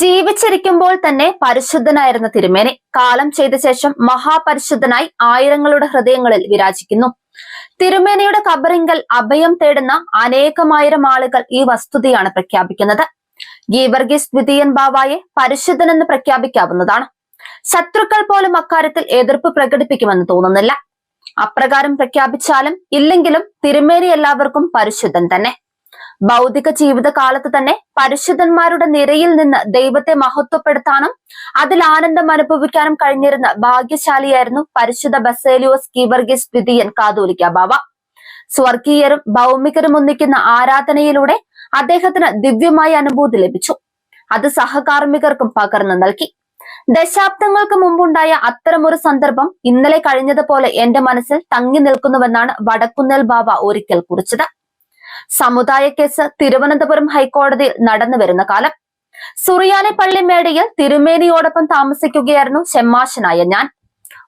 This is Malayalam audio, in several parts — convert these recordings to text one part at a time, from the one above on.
ജീവിച്ചിരിക്കുമ്പോൾ തന്നെ പരിശുദ്ധനായിരുന്ന തിരുമേനി. കാലം ചെയ്ത ശേഷം മഹാപരിശുദ്ധനായി ആയിരങ്ങളുടെ ഹൃദയങ്ങളിൽ വിരാജിക്കുന്നു. തിരുമേനയുടെ കബറിങ്കൽ അഭയം തേടുന്ന അനേകമായിരം ആളുകൾ ഈ വസ്തുതയാണ് പ്രഖ്യാപിക്കുന്നത്. ഗീവർഗീസ് ദ്വിതീയൻ ബാവായെ പരിശുദ്ധനെന്ന് പ്രഖ്യാപിക്കാവുന്നതാണ്. ശത്രുക്കൾ പോലും അക്കാര്യത്തിൽ എതിർപ്പ് പ്രകടിപ്പിക്കുമെന്ന് തോന്നുന്നില്ല. അപ്രകാരം പ്രഖ്യാപിച്ചാലും ഇല്ലെങ്കിലും തിരുമേനി എല്ലാവർക്കും പരിശുദ്ധൻ തന്നെ. ഭൗതിക ജീവിതകാലത്ത് തന്നെ പരിശുദ്ധന്മാരുടെ നിരയിൽ നിന്ന് ദൈവത്തെ മഹത്വപ്പെടുത്താനും അതിൽ ആനന്ദം അനുഭവിക്കാനും കഴിഞ്ഞിരുന്ന ഭാഗ്യശാലിയായിരുന്നു പരിശുദ്ധ ബസേലിയോസ് കീവർഗിസ് ദ്വിതീയൻ കാതോലിക്ക ബാബ സ്വർഗീയരും ഭൗമികരും ഒന്നിക്കുന്ന ആരാധനയിലൂടെ അദ്ദേഹത്തിന് ദിവ്യമായ അനുഭൂതി ലഭിച്ചു. അത് സഹകാർമ്മികർക്കും പകർന്നു നൽകി. ദശാബ്ദങ്ങൾക്ക് മുമ്പുണ്ടായ അത്തരമൊരു സന്ദർഭം ഇന്നലെ കഴിഞ്ഞതുപോലെ എന്റെ മനസ്സിൽ തങ്ങി നിൽക്കുന്നുവെന്നാണ് വടക്കുന്നേൽ ബാബ ഒരിക്കൽ കുറിച്ചത്. സമുദായ കേസ് തിരുവനന്തപുരം ഹൈക്കോടതിയിൽ നടന്നുവരുന്ന കാലം. സുറിയാനി പള്ളി മേടയിൽ തിരുമേനിയോടൊപ്പം താമസിക്കുകയായിരുന്നു ഷെമ്മാശനായ ഞാൻ.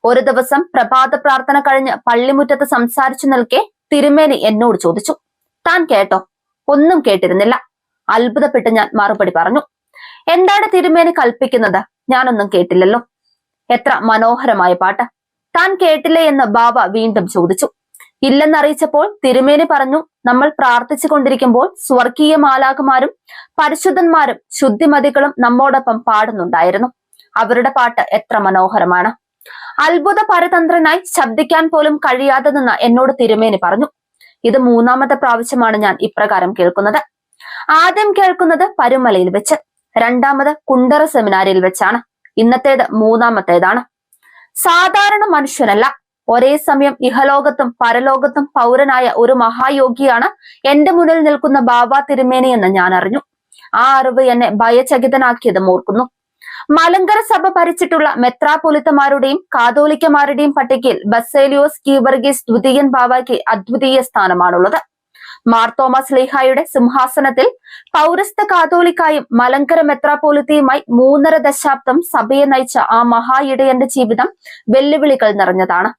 ഒരു ദിവസം പ്രഭാത പ്രാർത്ഥന കഴിഞ്ഞ് പള്ളിമുറ്റത്ത് സംസാരിച്ചു നിൽക്കെ തിരുമേനി എന്നോട് ചോദിച്ചു താൻ കേട്ടോ? ഒന്നും കേട്ടിരുന്നില്ല. അത്ഭുതപ്പെട്ട് ഞാൻ മറുപടി പറഞ്ഞു എന്താണ് തിരുമേനി കൽപ്പിക്കുന്നത്? ഞാനൊന്നും കേട്ടില്ലല്ലോ. എത്ര മനോഹരമായ പാട്ട്. താൻ കേട്ടില്ലേ? എന്ന് ബാബ വീണ്ടും ചോദിച്ചു ഇല്ലെന്നറിയിച്ചപ്പോൾ തിരുമേനി പറഞ്ഞു നമ്മൾ പ്രാർത്ഥിച്ചു കൊണ്ടിരിക്കുമ്പോൾ സ്വർഗീയ മാലാകുമാരും പരിശുദ്ധന്മാരും ശുദ്ധിമതികളും നമ്മോടൊപ്പം പാടുന്നുണ്ടായിരുന്നു. അവരുടെ പാട്ട് എത്ര മനോഹരമാണ്. അത്ഭുത പരതന്ത്രനായി ശബ്ദിക്കാൻ പോലും കഴിയാതെ നിന്ന് എന്നോട് തിരുമേനി പറഞ്ഞു ഇത് മൂന്നാമത്തെ പ്രാവശ്യമാണ് ഞാൻ ഇപ്രകാരം കേൾക്കുന്നത്. ആദ്യം കേൾക്കുന്നത് പരുമലയിൽ വെച്ച് രണ്ടാമത് കുണ്ടറ സെമിനാരിയിൽ വെച്ചാണ് ഇന്നത്തേത് മൂന്നാമത്തേതാണ്. സാധാരണ മനുഷ്യനല്ല ഒരേ സമയം ഇഹലോകത്തും പരലോകത്തും പൗരനായ ഒരു മഹായോഗിയാണ് എന്റെ മുന്നിൽ നിൽക്കുന്ന ബാബ തിരുമേനി എന്ന് ഞാൻ അറിഞ്ഞു. ആ അറിവ് എന്നെ ഭയചകിതനാക്കിയതും ഓർക്കുന്നു മലങ്കര സഭ ഭരിച്ചിട്ടുള്ള മെത്രാപൊലിത്തമാരുടെയും കാതോലിക്കമാരുടെയും പട്ടികയിൽ ബസേലിയോസ് കീവർഗീസ് ദ്വിതീയൻ ബാബയ്ക്ക് അദ്വിതീയ സ്ഥാനമാണുള്ളത്. മാർ തോമസ് ലേഹായുടെ സിംഹാസനത്തിൽ പൗരസ്ത കാതോലിക്കായും മലങ്കര മെത്രാപോലിത്തയുമായി മൂന്നര ദശാബ്ദം സഭയെ നയിച്ച ആ മഹായിടയന്റെ ജീവിതം വെല്ലുവിളികൾ നിറഞ്ഞതാണ്.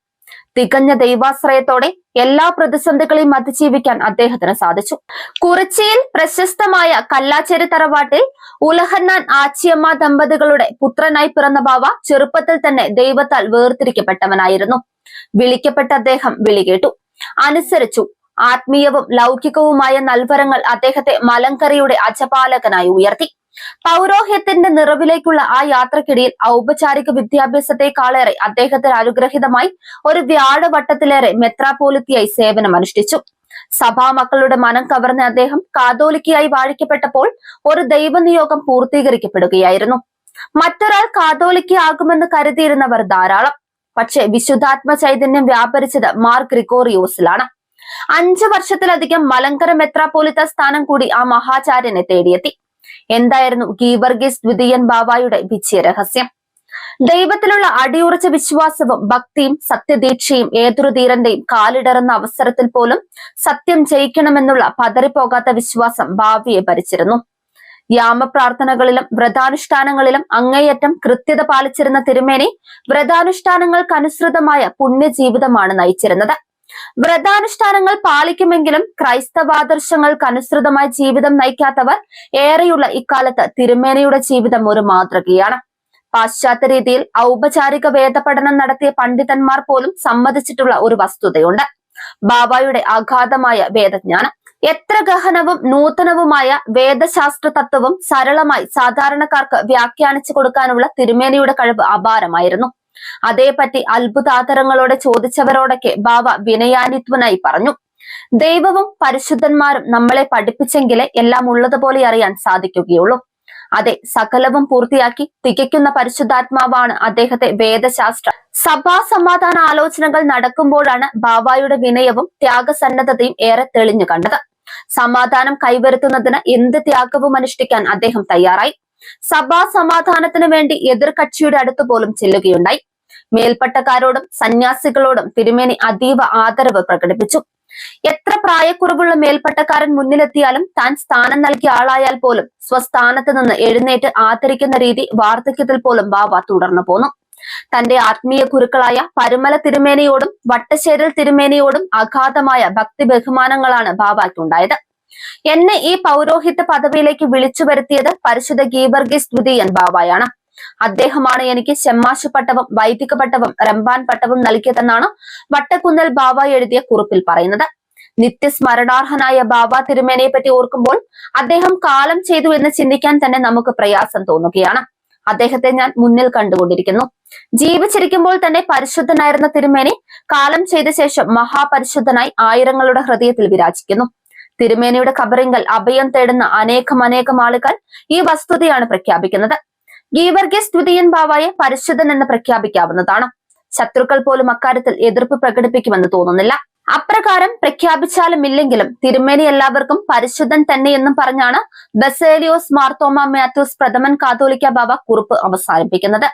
തികഞ്ഞ ദൈവാശ്രയത്തോടെ എല്ലാ പ്രതിസന്ധികളെയും അതിജീവിക്കാൻ അദ്ദേഹത്തിന് സാധിച്ചു. കുറച്ചിയിൽ പ്രശസ്തമായ കല്ലാച്ചേരി തറവാട്ടിൽ ഉലഹന്നാൻ ആച്ചിയമ്മ ദമ്പതികളുടെ പുത്രനായി പിറന്ന ബാവ ചെറുപ്പത്തിൽ തന്നെ ദൈവത്താൽ വേർതിരിക്കപ്പെട്ടവനായിരുന്നു. വിളിക്കപ്പെട്ട അദ്ദേഹം വിളി കേട്ടു. അനുസരിച്ചു. ആത്മീയവും ലൗകികവുമായ നൽവരങ്ങൾ അദ്ദേഹത്തെ മലങ്കറിയുടെ അജപാലകനായി ഉയർത്തി. പൗരോഹ്യത്തിന്റെ നിറവിലേക്കുള്ള ആ യാത്രക്കിടയിൽ ഔപചാരിക വിദ്യാഭ്യാസത്തെക്കാളേറെ അദ്ദേഹത്തിന് അനുഗ്രഹിതമായി ഒരു വ്യാഴവട്ടത്തിലേറെ മെത്രാപോലിത്തിയായി സേവനം അനുഷ്ഠിച്ചു. സഭാമക്കളുടെ മനം കവർന്ന അദ്ദേഹം കാതോലിക്കയായി വാഴിക്കപ്പെട്ടപ്പോൾ ഒരു ദൈവനിയോഗം പൂർത്തീകരിക്കപ്പെടുകയായിരുന്നു. മറ്റൊരാൾ കാതോലിക്കയാകുമെന്ന് കരുതിയിരുന്നവർ ധാരാളം. പക്ഷെ വിശുദ്ധാത്മ ചൈതന്യം വ്യാപരിച്ചത് മാർ ഗ്രിഗോറിയോസിലാണ്. അഞ്ചു വർഷത്തിലധികം മലങ്കര മെത്രാപോലിത്ത സ്ഥാനം കൂടി ആ മഹാചാര്യനെ തേടിയെത്തി. എന്തായിരുന്നു ഗീവർഗീസ് ദ്വിതീയൻ ബാബായുടെ വിജയ രഹസ്യം? ദൈവത്തിലുള്ള അടിയുറച്ച വിശ്വാസവും ഭക്തിയും സത്യദീക്ഷയും ഏതൊരു ധീരന്റെയും കാലിടറുന്ന അവസരത്തിൽ പോലും സത്യം ജയിക്കണമെന്നുള്ള പതറിപ്പോകാത്ത വിശ്വാസം ഭാവിയെ ഭരിച്ചിരുന്നു. യാമപ്രാർത്ഥനകളിലും വ്രതാനുഷ്ഠാനങ്ങളിലും അങ്ങേയറ്റം കൃത്യത പാലിച്ചിരുന്ന തിരുമേനി വ്രതാനുഷ്ഠാനങ്ങൾക്കനുസൃതമായ പുണ്യജീവിതമാണ് നയിച്ചിരുന്നത്. വ്രതാനുഷ്ഠാനങ്ങൾ പാലിക്കുമെങ്കിലും ക്രൈസ്തവാദർശങ്ങൾക്ക് അനുസൃതമായ ജീവിതം നയിക്കാത്തവർ ഏറെയുള്ള ഇക്കാലത്ത് തിരുമേനയുടെ ജീവിതം ഒരു മാതൃകയാണ്. പാശ്ചാത്യ രീതിയിൽ ഔപചാരിക വേദപഠനം നടത്തിയ പണ്ഡിതന്മാർ പോലും സമ്മതിച്ചിട്ടുള്ള ഒരു വസ്തുതയുണ്ട്. ബാബായുടെ അഗാധമായ വേദജ്ഞാനം. എത്ര ഗഹനവും നൂതനവുമായ വേദശാസ്ത്ര തത്വവും സരളമായി സാധാരണക്കാർക്ക് വ്യാഖ്യാനിച്ചു കൊടുക്കാനുള്ള തിരുമേനിയുടെ കഴിവ് അപാരമായിരുന്നു. അതേപറ്റി അത്ഭുതാതരങ്ങളോടെ ചോദിച്ചവരോടൊക്കെ ബാബ വിനയാനിത്വനായി പറഞ്ഞു. ദൈവവും പരിശുദ്ധന്മാരും നമ്മളെ പഠിപ്പിച്ചെങ്കിലേ എല്ലാം ഉള്ളതുപോലെ അറിയാൻ സാധിക്കുകയുള്ളൂ. അതെ സകലവും പൂർത്തിയാക്കി തികയ്ക്കുന്ന പരിശുദ്ധാത്മാവാണ് അദ്ദേഹത്തെ വേദശാസ്ത്ര സഭാ സമാധാന ആലോചനകൾ നടക്കുമ്പോഴാണ് ബാബായുടെ വിനയവും ത്യാഗസന്നദ്ധതയും ഏറെ തെളിഞ്ഞു കണ്ടത്. സമാധാനം കൈവരുത്തുന്നതിന് എന്ത് ത്യാഗവും അനുഷ്ഠിക്കാൻ അദ്ദേഹം തയ്യാറായി? സഭാ സമാധാനത്തിന് വേണ്ടി എതിർകക്ഷിയുടെ അടുത്ത് പോലും ചെല്ലുകയുണ്ടായി. മേൽപ്പട്ടക്കാരോടും സന്യാസികളോടും തിരുമേനി അതീവ ആദരവ് പ്രകടിപ്പിച്ചു. എത്ര പ്രായക്കുറവുള്ള മേൽപ്പട്ടക്കാരൻ മുന്നിലെത്തിയാലും താൻ സ്ഥാനം നൽകിയ ആളായാൽ പോലും സ്വസ്ഥാനത്ത് നിന്ന് എഴുന്നേറ്റ് ആദരിക്കുന്ന രീതി വാർദ്ധക്യത്തിൽ പോലും ബാബ തുടർന്നു പോന്നു. തന്റെ ആത്മീയ ഗുരുക്കളായ പരുമല തിരുമേനയോടും വട്ടശ്ശേരൽ തിരുമേനയോടും അഗാധമായ ഭക്തി ബഹുമാനങ്ങളാണ് ബാബയ്ക്കുണ്ടായത്. എന്നെ ഈ പൗരോഹിത്യ പദവിയിലേക്ക് വിളിച്ചു വരുത്തിയത് പരിശുദ്ധ ഗീബർഗീസ് ദ്വിതീയൻ ബാബായാണ്. അദ്ദേഹമാണ് എനിക്ക് ശമ്മാശു പട്ടവും വൈദിക പട്ടവും റംബാൻ പട്ടവും നൽകിയതെന്നാണ് വട്ടക്കുന്നൽ ബാബ എഴുതിയ കുറിപ്പിൽ പറയുന്നത്. നിത്യസ്മരണാർഹനായ ബാബ തിരുമേനയെ പറ്റി ഓർക്കുമ്പോൾ അദ്ദേഹം കാലം ചെയ്തു എന്ന് ചിന്തിക്കാൻ തന്നെ നമുക്ക് പ്രയാസം തോന്നുകയാണ്. അദ്ദേഹത്തെ ഞാൻ മുന്നിൽ കണ്ടുകൊണ്ടിരിക്കുന്നു. ജീവിച്ചിരിക്കുമ്പോൾ തന്നെ പരിശുദ്ധനായിരുന്ന തിരുമേനി കാലം ചെയ്ത ശേഷം മഹാപരിശുദ്ധനായി ആയിരങ്ങളുടെ ഹൃദയത്തിൽ വിരാജിക്കുന്നു. തിരുമേനിയുടെ ഖബറിങ്കൽ അഭയം തേടുന്ന അനേകം അനേകം ആളുകൾ ഈ വസ്തുതയാണ് പ്രഖ്യാപിക്കുന്നത്. ഗീവർഗീസ് ദ്വിതീയൻ ബാവായെ പരിശുദ്ധൻ എന്ന് പ്രഖ്യാപിക്കാവുന്നതാണ്. ശത്രുക്കൾ പോലും അക്കാര്യത്തിൽ എതിർപ്പ് പ്രകടിപ്പിക്കുമെന്ന് തോന്നുന്നില്ല. അപ്രകാരം പ്രഖ്യാപിച്ചാലും ഇല്ലെങ്കിലും തിരുമേനി എല്ലാവർക്കും പരിശുദ്ധൻ തന്നെയെന്നും പറഞ്ഞാണ് ബസേലിയോസ് മാർത്തോമ മാത്യൂസ് പ്രഥമൻ കാതോലിക്ക ബാബ കുറിപ്പ് അവസാനിപ്പിക്കുന്നത്.